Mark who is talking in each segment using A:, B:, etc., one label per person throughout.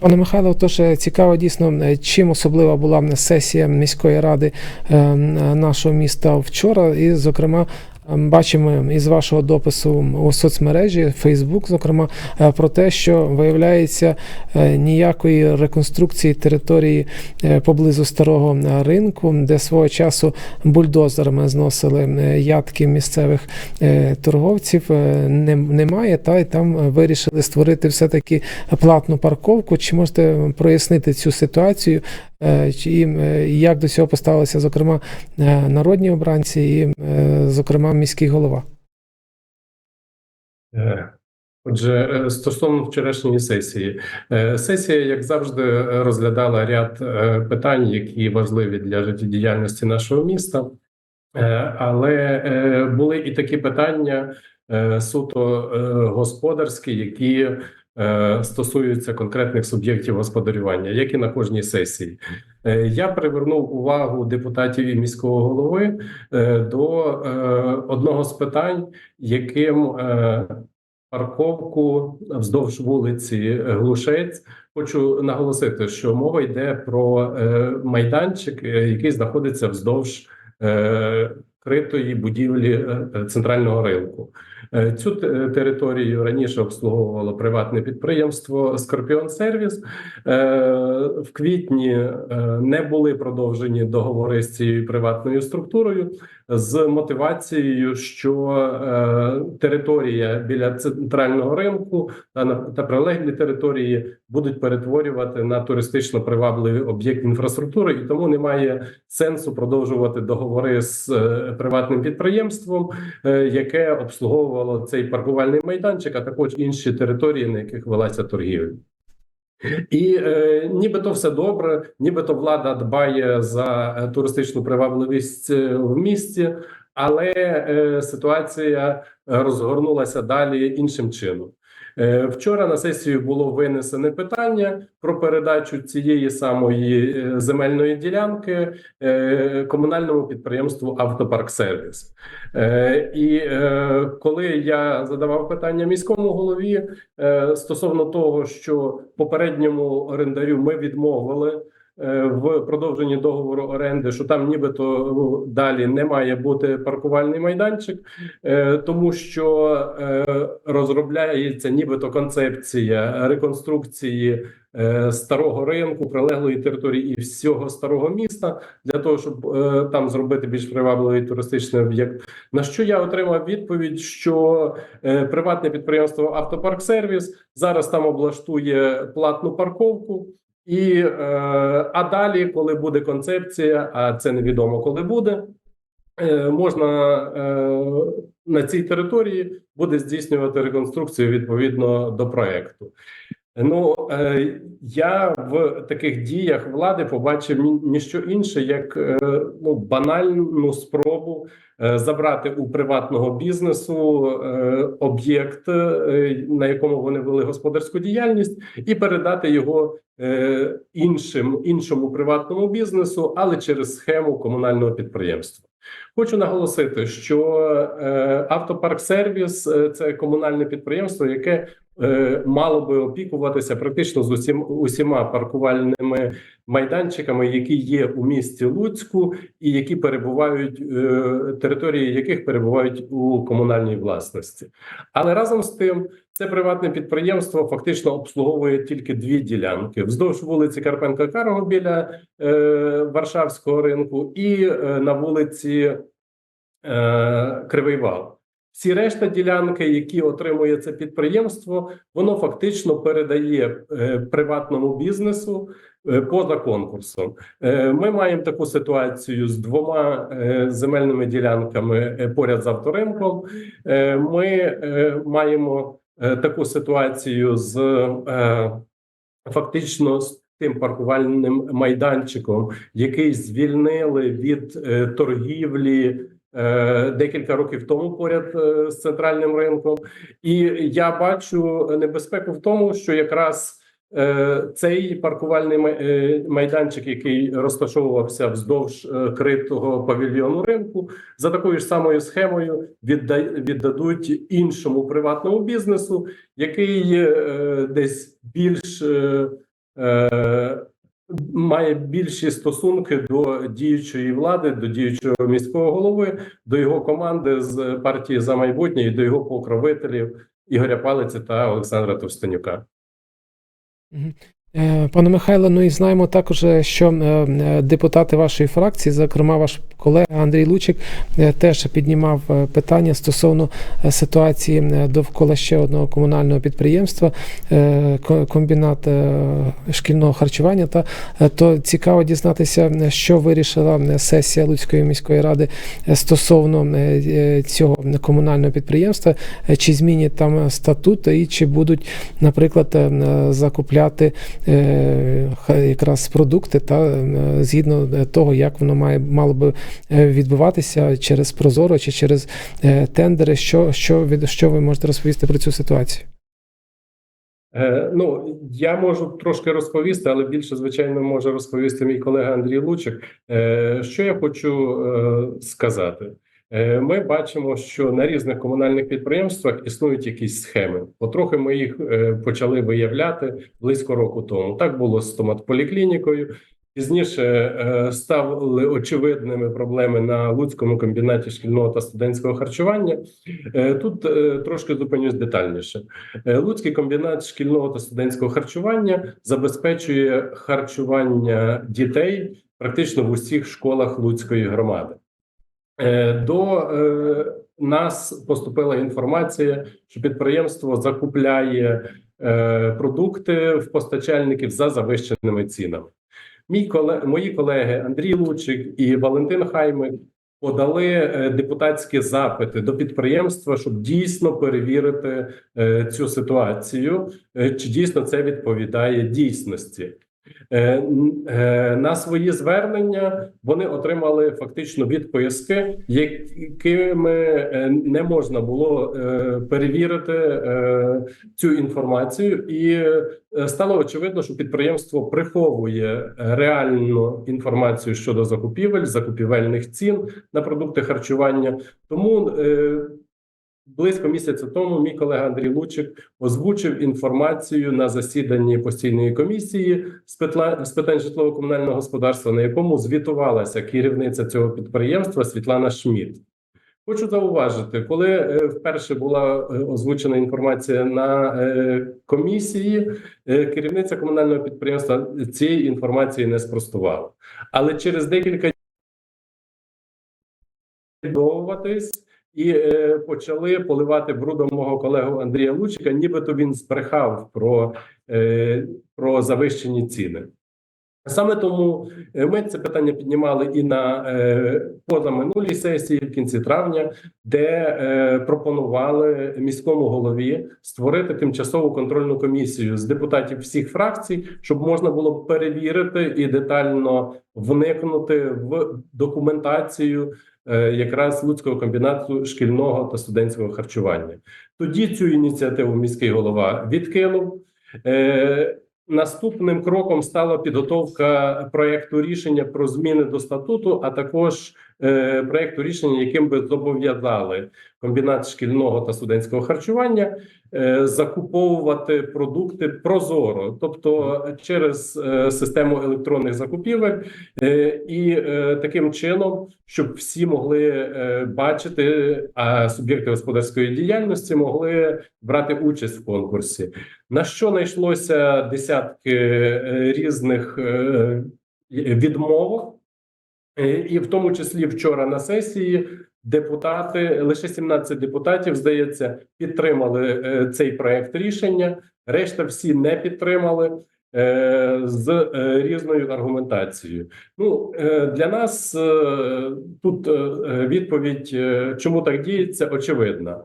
A: Пане Михайло, тож е, цікаво дійсно, е, чим особлива була сесія міської ради е, нашого міста вчора, і, зокрема, ем, бачимо із вашого допису у соцмережі Facebook, зокрема, е, про те, що виявляється е, ніякої реконструкції території е, поблизу старого е, ринку, де свого часу бульдозерами зносили е, ядки місцевих е, торговців. е, Немає, та й там е, вирішили створити все-таки платну парковку. Чи можете прояснити цю ситуацію? Е, і, е, як до цього поставилися, зокрема, е, народні обранці і, е, зокрема, міський голова?
B: Е, Отже, е, стосовно вчорашньої сесії, Е, сесія, як завжди, розглядала ряд питань, які важливі для життєдіяльності нашого міста. Але були і такі питання суто господарські, які стосуються конкретних суб'єктів господарювання, як і на кожній сесії. Е, Я привернув увагу депутатів і міського голови е, до е, одного з питань, яким парковку вздовж вулиці Глушець. Хочу наголосити, що мова йде про майданчик, який знаходиться вздовж критої будівлі центрального ринку. Е, Цю територію раніше обслуговувало приватне підприємство Скорпіон Сервіс. Е, В квітні е, не були продовжені договори з цією приватною структурою з мотивацією, що е, територія біля центрального ринку та прилеглі території будуть перетворювати на туристично привабливий об'єкт інфраструктури, і тому немає сенсу продовжувати договори з е, приватним підприємством, е, яке обслуговувало цей паркувальний майданчик, а також інші території, на яких велася торгівля. І е, нібито все добре, нібито влада дбає за е, туристичну привабливість е, в місті, але е, ситуація розгорнулася далі іншим чином. Е, Вчора на сесію було винесене питання про передачу цієї самої е, земельної ділянки е, комунальному підприємству Автопарк Сервіс. Е, І коли я задавав питання міському голові стосовно того, що попередньому орендарю ми відмовили в продовженні договору оренди, що там нібито ну, далі не має бути паркувальний майданчик, е, тому що е, розробляється нібито концепція реконструкції е, старого ринку, прилеглої території і всього старого міста для того, щоб е, там зробити більш привабливий туристичний об'єкт. На що я отримав відповідь, що е, приватне підприємство Автопарк Сервіс зараз там облаштує платну парковку. І е, а далі, коли буде концепція, а це невідомо коли буде, е, можна е, на цій території буде здійснювати реконструкцію відповідно до проекту. Ну е, я в таких діях влади побачив ніщо інше, як е, ну банальну спробу е, забрати у приватного бізнесу об'єкт, на якому вони вели господарську діяльність, і передати його іншим іншому приватному бізнесу, але через схему комунального підприємства. Хочу наголосити, що автопарк сервіс це комунальне підприємство, яке мало би опікуватися практично з усім усіма паркувальними майданчиками, які є у місті Луцьку, і які перебувають е, території, яких перебувають у комунальній власності. Але разом з тим, це приватне підприємство фактично обслуговує тільки дві ділянки вздовж вулиці Карпенка Карого біля е, Варшавського ринку і е, на вулиці е, Кривий Вал. Всі решта ділянки, які отримує це підприємство, воно фактично передає е, приватному бізнесу е, поза конкурсом. Е, ми маємо таку ситуацію з двома земельними ділянками поряд з авторинком. Ми маємо таку ситуацію з фактично з тим паркувальним майданчиком, який звільнили від торгівлі. Е, Декілька років тому поряд е, з центральним ринком, і я бачу небезпеку в тому, що якраз Е, Цей паркувальний майданчик, який розташовувався вздовж критого павільйону ринку, за такою ж самою схемою віддадуть іншому приватному бізнесу, який десь більш має більші стосунки до діючої влади, до діючого міського голови, до його команди з партії за майбутнє і до його покровителів Ігоря Палиці та Олександра Товстенюка.
A: Е, Пане Михайло, ну і знаємо також, е, що е, депутати вашої фракції, зокрема ваш колега Андрій Лучик, теж піднімав питання стосовно ситуації довкола ще одного комунального підприємства, комбінат шкільного харчування. Та то цікаво дізнатися, що вирішила сесія Луцької міської ради стосовно цього комунального підприємства, чи змінять там статут, і чи будуть, наприклад, закупляти якраз продукти та е, згідно е, того, як воно має мало би е, відбуватися через Прозоро чи через е, тендери. Що, що, що ви можете розповісти про цю ситуацію?
B: Е, ну, я можу трошки розповісти, але більше, звичайно, може розповісти мій колега Андрій Лучик. Е, що я хочу е, сказати? Е, Ми бачимо, що на різних комунальних підприємствах існують якісь схеми. Потрохи ми їх е, почали виявляти близько року тому. Так було з стоматполіклінікою. Пізніше е, стали очевидними проблеми на Луцькому комбінаті шкільного та студентського харчування. Тут трошки зупинюсь детальніше. Луцький комбінат шкільного та студентського харчування забезпечує харчування дітей практично в усіх школах Луцької громади. Е, До е, нас поступила інформація, що підприємство закупляє е, продукти в постачальників за завищеними цінами. Мій коле, мої колеги Андрій Лучик і Валентин Хаймик подали депутатські запити до підприємства, щоб дійсно перевірити цю ситуацію, чи дійсно це відповідає дійсності. Е, е, На свої звернення вони отримали фактично відписки, якими е, не можна було перевірити цю інформацію, і стало очевидно, що підприємство приховує реальну інформацію щодо закупівель, закупівельних цін на продукти харчування. Тому близько місяця тому мій колега Андрій Лучик озвучив інформацію на засіданні постійної комісії з питань житлово-комунального господарства, на якому звітувалася керівниця цього підприємства Світлана Шмідт. Хочу зауважити, коли е, вперше була е, озвучена інформація на е, комісії, керівниця комунального підприємства цієї інформації не спростувала. Але через декілька відмовуватись і е, почали поливати брудом мого колегу Андрія Лучика, нібито він збрехав про, е, про завищені ціни. Саме тому е, ми це питання піднімали і на е, позаминулій сесії в кінці травня, де е, пропонували міському голові створити тимчасову контрольну комісію з депутатів всіх фракцій, щоб можна було перевірити і детально вникнути в документацію якраз Луцького комбінату шкільного та студентського харчування. Тоді цю ініціативу міський голова відкинув. Наступним кроком стала підготовка проекту рішення про зміни до статуту, а також е, проекту рішення, яким би зобов'язали комбінат шкільного та студентського харчування е, закуповувати продукти прозоро, тобто через е, систему електронних закупівель, е, і таким чином, щоб всі могли бачити, а суб'єкти господарської діяльності могли брати участь в конкурсі. На що знайшлося десятки різних відмовок, і в тому числі вчора на сесії депутати, лише 17 депутатів, здається, підтримали е, цей проект рішення. Решта всі не підтримали е, з е, різною аргументацією. Ну е, для нас е, тут е, відповідь, е, чому так діється, очевидна.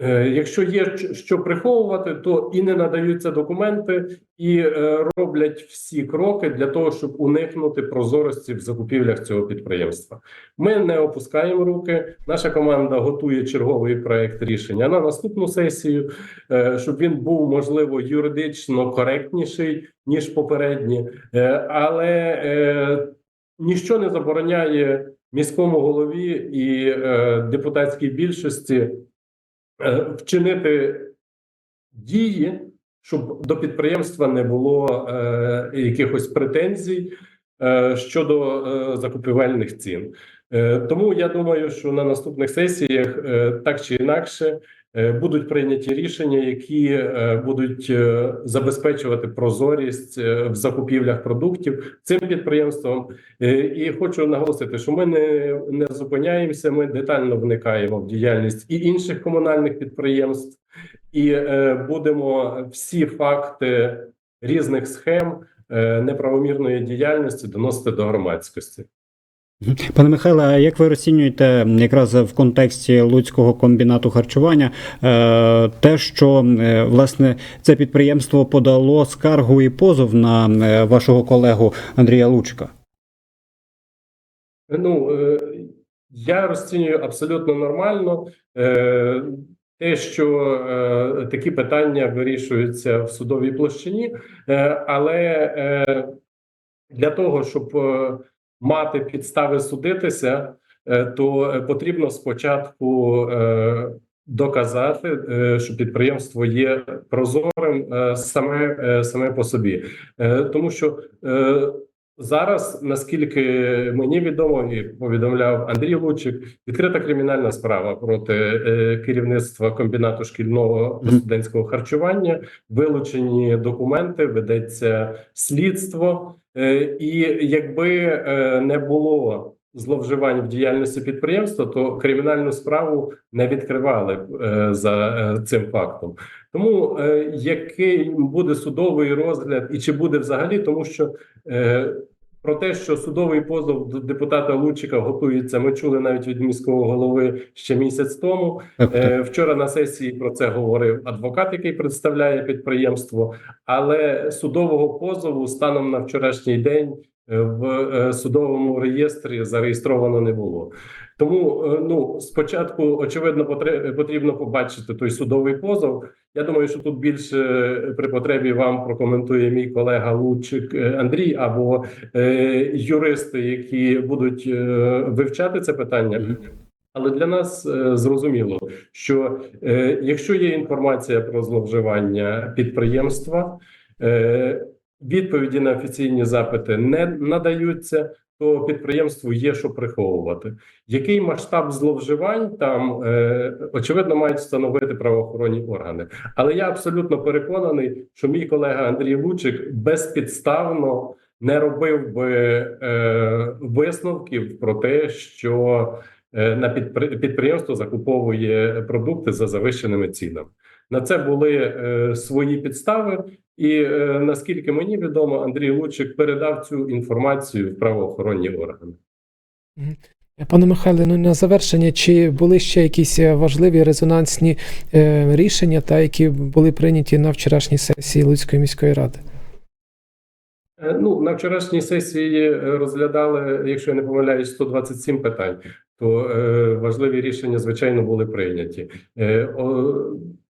B: Е, Якщо є що приховувати, то і не надаються документи, і е, роблять всі кроки для того, щоб уникнути прозорості в закупівлях цього підприємства. Ми не опускаємо руки. Наша команда готує черговий проект рішення на наступну сесію, е, щоб він був можливо юридично коректніший ніж попередні, але ніщо не забороняє міському голові і депутатській більшості вчинити дії, щоб до підприємства не було е, якихось претензій е, щодо е, закупівельних цін. Е, тому я думаю, що на наступних сесіях е, так чи інакше е, будуть прийняті рішення, які е, будуть е, забезпечувати прозорість е, в закупівлях продуктів цим підприємством. Е, І хочу наголосити, що ми не, не зупиняємося. Ми детально вникаємо в діяльність і інших комунальних підприємств, і е, будемо всі факти різних схем е, неправомірної діяльності доносити до громадськості.
C: Пане Михайле, а як ви розцінюєте якраз в контексті Луцького комбінату харчування е, те, що е, власне це підприємство подало скаргу і позов на е, вашого колегу Андрія Лучка?
B: Ну я розцінюю абсолютно нормально. Те, що такі питання вирішуються в судовій площині, але для того, щоб мати підстави судитися, е, то е, потрібно спочатку е, доказати, що підприємство є прозорим саме, саме по собі, тому що Зараз, наскільки мені відомо, і повідомляв Андрій Лучик, відкрита кримінальна справа проти керівництва комбінату шкільного студентського харчування. Вилучені документи, ведеться слідство, і якби е, не було зловживань в діяльності підприємства, то кримінальну справу не відкривали б, е, за е, цим фактом. Тому е, який буде судовий розгляд, і чи буде взагалі, тому що Е, Про те, що судовий позов до депутата Лучика готується, ми чули навіть від міського голови ще місяць тому.
C: Так, так.
B: Е, Вчора на сесії про це говорив адвокат, який представляє підприємство. Але судового позову станом на вчорашній день е, в е, судовому реєстрі зареєстровано не було. Тому ну спочатку очевидно потрібно побачити той судовий позов. Я думаю, що тут більше е, при потребі вам прокоментує мій колега Лучик е, Андрій або е, юристи, які будуть вивчати це питання. Але для нас зрозуміло, що якщо є інформація про зловживання підприємства, відповіді на офіційні запити не надаються, то підприємству є що приховувати. Який масштаб зловживань там е, очевидно мають встановити правоохоронні органи. Але я абсолютно переконаний, що мій колега Андрій Лучик безпідставно не робив би е, висновків про те, що е, на підпри- підприємство закуповує продукти за завищеними цінами. На це були е, свої підстави, і е, наскільки мені відомо, Андрій Лучик передав цю інформацію в правоохоронні органи.
A: Пане Михайле, ну на завершення, чи були ще якісь е, важливі резонансні е, рішення, та які були прийняті на вчорашній сесії Луцької міської ради?
B: Е, Ну, на вчорашній сесії е, розглядали, якщо я не помиляюсь, 127 питань, то е, важливі рішення, звичайно, були прийняті. Е, о,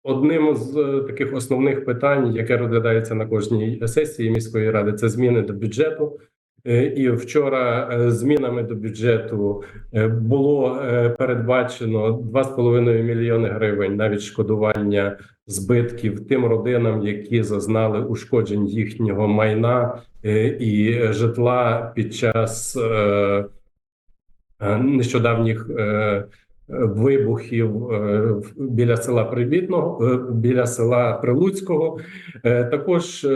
B: одним з е, таких основних питань, яке розглядається на кожній сесії міської ради, це зміни до бюджету. Е, І вчора е, змінами до бюджету було передбачено 2,5 мільйони гривень на відшкодування збитків тим родинам, які зазнали ушкоджень їхнього майна і житла під час нещодавніх вибухів е, біля села Привітного, е, біля села Прилуцького. Е, Також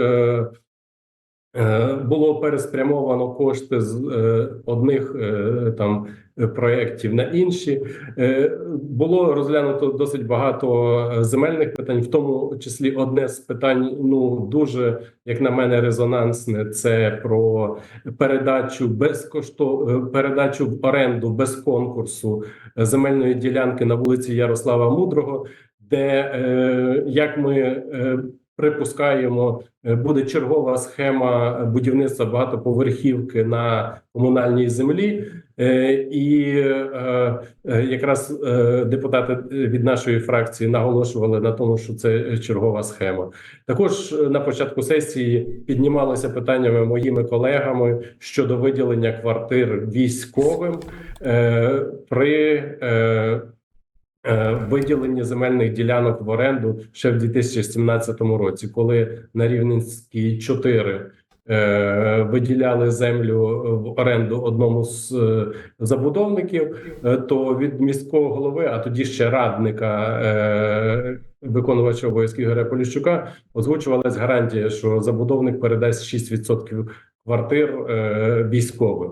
B: було переспрямовано кошти з е, одних е, там е, проєктів на інші. Е, Було розглянуто досить багато е, земельних питань, в тому числі одне з питань, ну дуже як на мене, резонансне. Це про передачу безкошто е, передачу в оренду без конкурсу е, земельної ділянки на вулиці Ярослава Мудрого. де, е, як ми е, припускаємо, е, буде чергова схема будівництва багатоповерхівки на комунальній землі, Е, і е, якраз депутати від нашої фракції наголошували на тому, що це чергова схема. Також на початку сесії піднімалося питаннями моїми колегами щодо виділення квартир військовим при е, е, земельних ділянок в оренду ще в 2017 році, коли на Рівненській 4 е, виділяли землю в оренду одному з е, забудовників, то від міського голови, а тоді ще радника виконувача обов'язків Ігоря Поліщука, озвучувалась гарантія, що забудовник передасть 6% квартир військовим.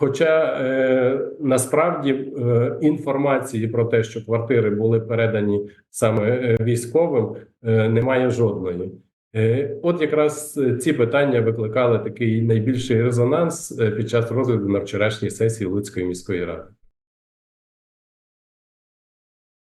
B: Хоча е, насправді е, інформації про те, що квартири були передані саме е, військовим, е, немає жодної. Е, От якраз е, ці питання викликали такий найбільший резонанс е, під час розгляду на вчорашній сесії Луцької міської ради.